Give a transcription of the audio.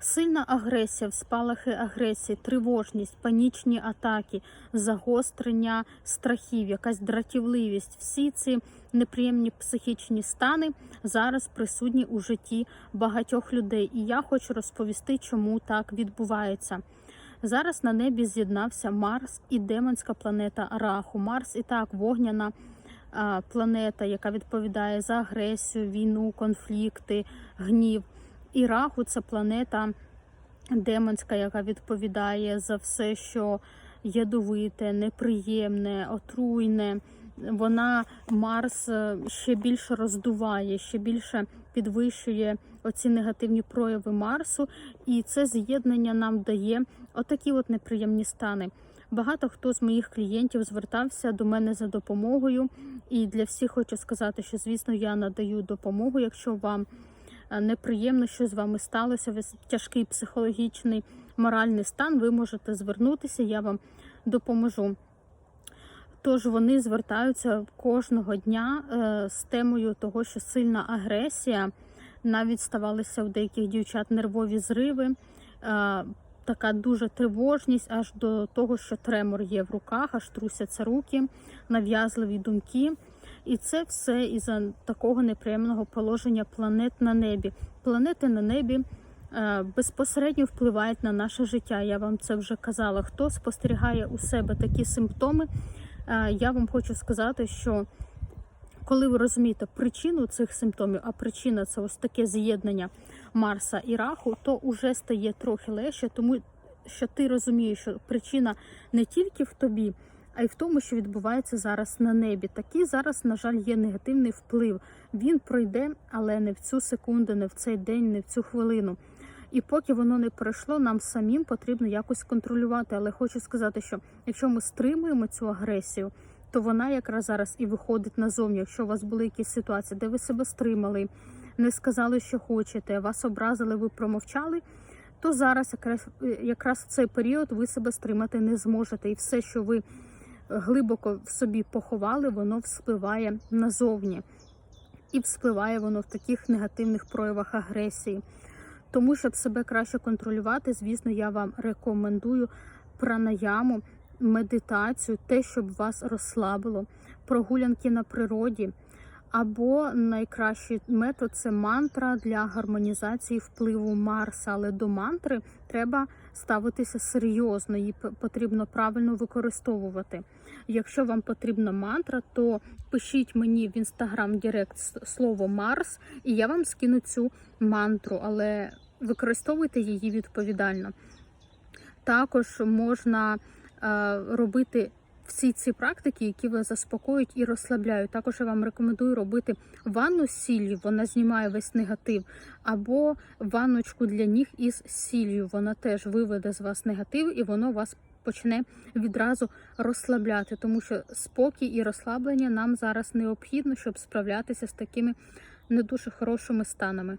Сильна агресія, спалахи агресії, тривожність, панічні атаки, загострення страхів, якась дратівливість. Всі ці неприємні психічні стани зараз присутні у житті багатьох людей. І я хочу розповісти, чому так відбувається. Зараз на небі з'єднався Марс і демонська планета Раху. Марс і так вогняна планета, яка відповідає за агресію, війну, конфлікти, гнів. І Раху це планета демонська, яка відповідає за все, що ядовите, неприємне, отруйне. Вона Марс е, ще більше роздуває, ще більше підвищує оці негативні прояви Марсу, і це з'єднання нам дає отакі от неприємні стани. Багато хто з моїх клієнтів звертався до мене за допомогою, і для всіх хочу сказати, що звісно я надаю допомогу, якщо вам неприємно, що з вами сталося, ви тяжкий психологічний моральний стан, ви можете звернутися, я вам допоможу. Тож вони звертаються кожного дня е, з темою того, що сильна агресія, навіть ставалися у деяких дівчат нервові зриви, е, така дуже тривожність, аж до того, що тремор є в руках, аж трусяться руки, нав'язливі думки. І це все із-за такого неприємного положення планет на небі. Планети на небі е, безпосередньо впливають на наше життя. Я вам це вже казала. Хто спостерігає у себе такі симптоми? Е, Я вам хочу сказати, що коли ви розумієте причину цих симптомів, а причина це ось таке з'єднання Марса і Раху, то вже стає трохи легше, тому що ти розумієш, що причина не тільки в тобі, а й в тому, що відбувається зараз на небі. Такий зараз, на жаль, є негативний вплив. Він пройде, але не в цю секунду, не в цей день, не в цю хвилину. І поки воно не пройшло, нам самим потрібно якось контролювати. Але хочу сказати, що якщо ми стримуємо цю агресію, то вона якраз зараз і виходить назовні. Якщо у вас були якісь ситуації, де ви себе стримали, не сказали, що хочете, вас образили, ви промовчали. То зараз якраз якраз в цей період ви себе стримати не зможете, і все, що ви глибоко в собі поховали, воно вспливає назовні, і вспливає воно в таких негативних проявах агресії. Тому, щоб себе краще контролювати, звісно, я вам рекомендую пранаяму, медитацію, те, щоб вас розслабило, прогулянки на природі. Або найкращий метод це мантра для гармонізації впливу Марса. Але до мантри треба ставитися серйозно, її потрібно правильно використовувати. Якщо вам потрібна мантра, то пишіть мені в інстаграм Директ слово Марс, і я вам скину цю мантру, але використовуйте її відповідально. Також можна е, робити всі ці практики, які вас заспокоюють і розслабляють. Також я вам рекомендую робити ванну з сіллю, вона знімає весь негатив, або ванночку для ніг із сіллю. Вона теж виведе з вас негатив і воно вас почне відразу розслабляти, тому що спокій і розслаблення нам зараз необхідно, щоб справлятися з такими не дуже хорошими станами.